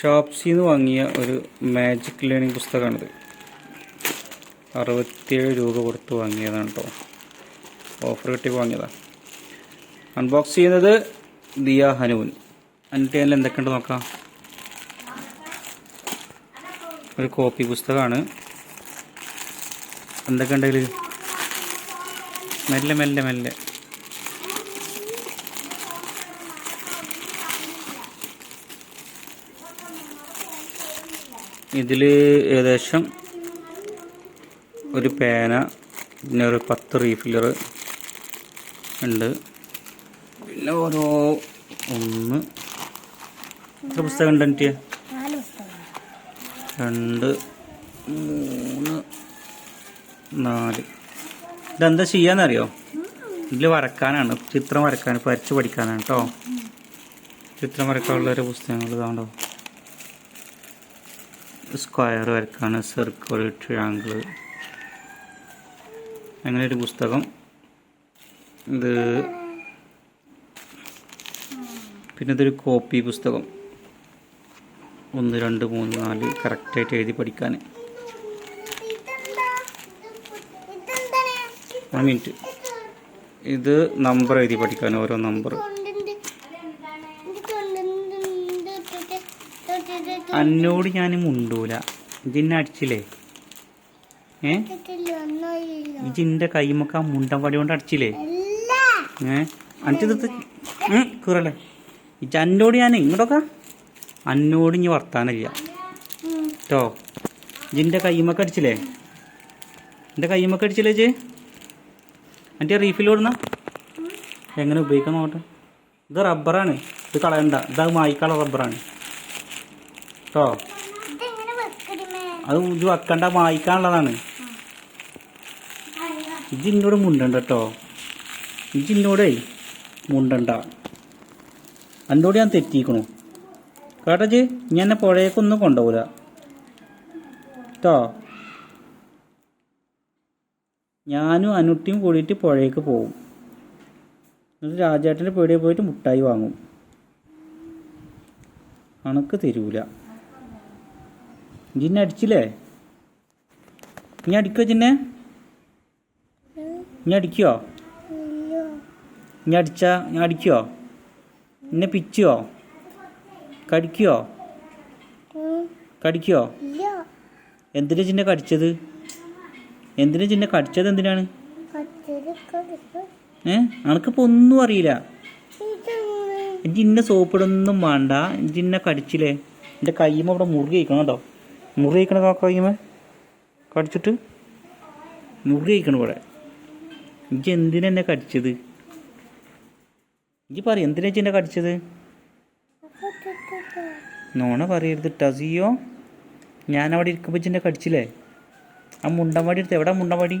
ഷോപ്സിന്ന് വാങ്ങിയ ഒരു magic learning പുസ്തകമാണിത്. അറുപത്തിയേഴ് രൂപ കൊടുത്ത് വാങ്ങിയതാണ് കേട്ടോ ഓഫർ കിട്ടി വാങ്ങിയതാണ് അൺബോക്സ് ചെയ്യുന്നത് ദിയ ഹനുവിൻ എന്നിട്ട് അതിൽ എന്തൊക്കെയുണ്ട് നോക്കാം. ഒരു കോപ്പി പുസ്തകമാണ്. എന്തൊക്കെ ഉണ്ടെങ്കിൽ മെല്ലെ മെല്ലെ മെല്ലെ. ഇതിൽ ഏകദേശം ഒരു പേന പിന്നെ ഒരു പത്ത് റീഫില്ലർ ഉണ്ട്. പിന്നെ ഓരോ ഒന്ന്. എത്ര പുസ്തകം ഉണ്ട് എനിക്ക് രണ്ട് മൂന്ന് നാല്. ഇതെന്താ ചെയ്യാന്നറിയോ? ഇതിൽ വരക്കാനാണ്. ചിത്രം വരക്കാൻ വരച്ച് പഠിക്കാനാണ് കേട്ടോ ചിത്രം വരക്കാനുള്ള ഒരു പുസ്തകങ്ങൾ ഇതാണ്ടോ? സ്ക്വയർ വരക്കാണ് സർക്കിൾ ട്രയാങ്കിൾ. അങ്ങനെ ഒരു പുസ്തകം. ഇത് പിന്നെ ഇതൊരു കോപ്പി പുസ്തകം. ഒന്ന് രണ്ട് മൂന്ന് നാല് കറക്റ്റായിട്ട് എഴുതി പഠിക്കാൻ. മിനിറ്റ്. ഇത് നമ്പർ എഴുതി പഠിക്കാൻ ഓരോ നമ്പർ. അന്നോട് ഞാൻ മുണ്ടൂല. ഇതിന്നെ അടിച്ചില്ലേ? ഏ? ഇജിന്റെ കൈമൊക്കെ ആ മുണ്ടൻ വടി കൊണ്ട് അടിച്ചില്ലേ? ഏ? അടിച്ചത് കീറല്ലേ? ഇജ് അന്നോട് ഞാൻ ഇങ്ങോട്ടൊക്കെ. അന്നോട് ഇനി വർത്താനില്ല. കേട്ടോ ഇജിന്റെ കൈമൊക്കെ അടിച്ചില്ലേ? എന്റെ കൈമൊക്കെ അടിച്ചില്ലേ ചേ എന്റെ റീഫിൽ ഓടുന്ന എങ്ങനെ ഉപയോഗിക്കാൻ നോക്കട്ടെ? ഇത് റബ്ബറാണ്. ഇത് കളയണ്ട. ഇത് മായിക്കാള റബ്ബറാണ്. കേട്ടോ അത് ഇത് വെക്കണ്ട വായിക്കാനുള്ളതാണ്. ഇത് എന്നോട് മുണ്ടണ്ട കേട്ടോ ഇത് എന്നോടേ മുണ്ടണ്ട. എന്നോട് ഞാൻ തെറ്റിക്കണു. കേട്ടോ ജി ഞാൻ എന്നെ പുഴയേക്കൊന്നും കൊണ്ടുപോകില്ല കേട്ടോ ഞാനും അനുട്ടിയും കൂടിയിട്ട് പുഴയ്ക്ക് പോകും എന്നിട്ട് രാജേട്ടന്റെ പീടികയിൽ പോയിട്ട് മുട്ടായി വാങ്ങും. കണക്ക് തരൂല. ജിന്നെ അടിച്ചില്ലേ? നീ അടിക്കോ ജിന്നെ? നീ അടിക്കോ? നീ അടിച്ചാ ഞാൻ അടിക്കോ? എന്നെ പിച്ചോ കടിക്കോ? കടിക്കോ? എന്തിനാ ചിന്നെ കടിച്ചത്? എന്തിനാ ചിന്നെ കടിച്ചത് എന്തിനാണ്? ഏ? അനക്കിപ്പോ ഒന്നും അറിയില്ല. ജിന്നെ സോപ്പിടൊന്നും വേണ്ട. ജിന്നെ കടിച്ചില്ലേ? എന്റെ കയ്യുമ്മ അവിടെ മുറുകി കേട്ടോ മുറി കാക്ക കയ്യുമ്മ കടിച്ചിട്ട്? മുറിയിക്കണ ഇവിടെ. ഇജ്ജ് എന്തിനെന്നെ കടിച്ചത്? ഇജ്ജ് പറ എന്തിനാ എന്നെ കടിച്ചത്? നോണ പറയരുത് ടസിയോ ഞാൻ അവിടെ ഇരിക്കുമ്പോൾ എന്നെ കടിച്ചില്ലേ? ആ മുണ്ടൻവാടി എടുത്ത് എവിടെ മുണ്ടൻവാടി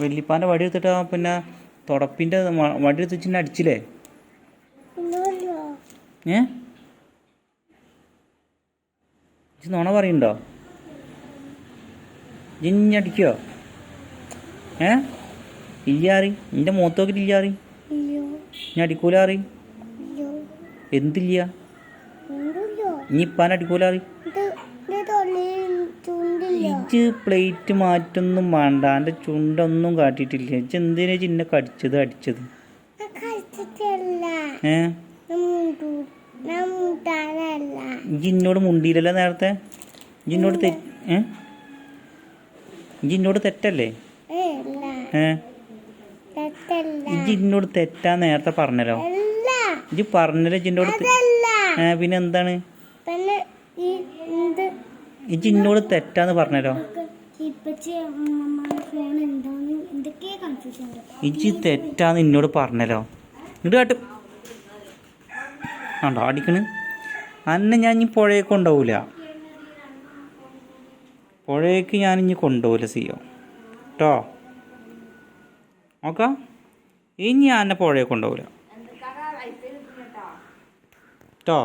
വല്യപ്പാന്റെ വടി എടുത്തിട്ട് പിന്നെ തുടപ്പിന്റെ വടി എടുത്ത് വെച്ച് അടിച്ചില്ലേ? ഏ ഇജ്ജ് നോണ പറയണ്ടോ ജിഞ്ഞടിക്കോ ഏ? ഇല്ലാറി നിന്റെ മുഖത്ത് നോക്കിട്ട് ഇല്ലാറി ഞാൻ അടിക്കൂലാറി? എന്തില്ല ഇനിയിപ്പാൻ ഇപ്പാൻ അടിക്കൂലാറി? ഇജ്ജ് പ്ലേറ്റ് മാറ്റൊന്നും വേണ്ട. എന്റെ ചുണ്ടൊന്നും കാട്ടിയിട്ടില്ല. ഇജ്ജ് എന്തിനാ ചിന്നെ കടിച്ചത് അടിച്ചത്? ഏ? ഇജ്ജ് എന്നോട് മുണ്ടിയില്ലല്ലോ നേരത്തെ? ജിന്നോട് എന്നോട് തെ ഏ? ഇജ്ജ് എന്നോട് തെറ്റല്ലേ? ഏ ഇജ്ജ് തെറ്റാ നേരത്തെ പറഞ്ഞല്ലോ. ഇജ് പറഞ്ഞല്ലോ ജിന്നോട് ഏ പിന്നെ എന്താണ്? ഇത് ഇജ്ജ് എന്നോട് തെറ്റാന്ന് പറഞ്ഞല്ലോ. ഇജ് തെറ്റാന്ന് എന്നോട് പറഞ്ഞല്ലോ. ഇങ്ങോട്ട് കാട്ടും. ആണ്ടോ അടിക്കണ്. അന്നെ ഞാൻ ഇനി പുഴയൊക്കെ കൊണ്ടുപോകില്ല പുഴയ്ക്ക് ഞാൻ ഇനി കൊണ്ടുപോകില്ല സിയോ. കേട്ടോ നോക്കാം. ഇനി ഞാൻ എന്നെ പുഴയെ കൊണ്ടുപോകില്ല കേട്ടോ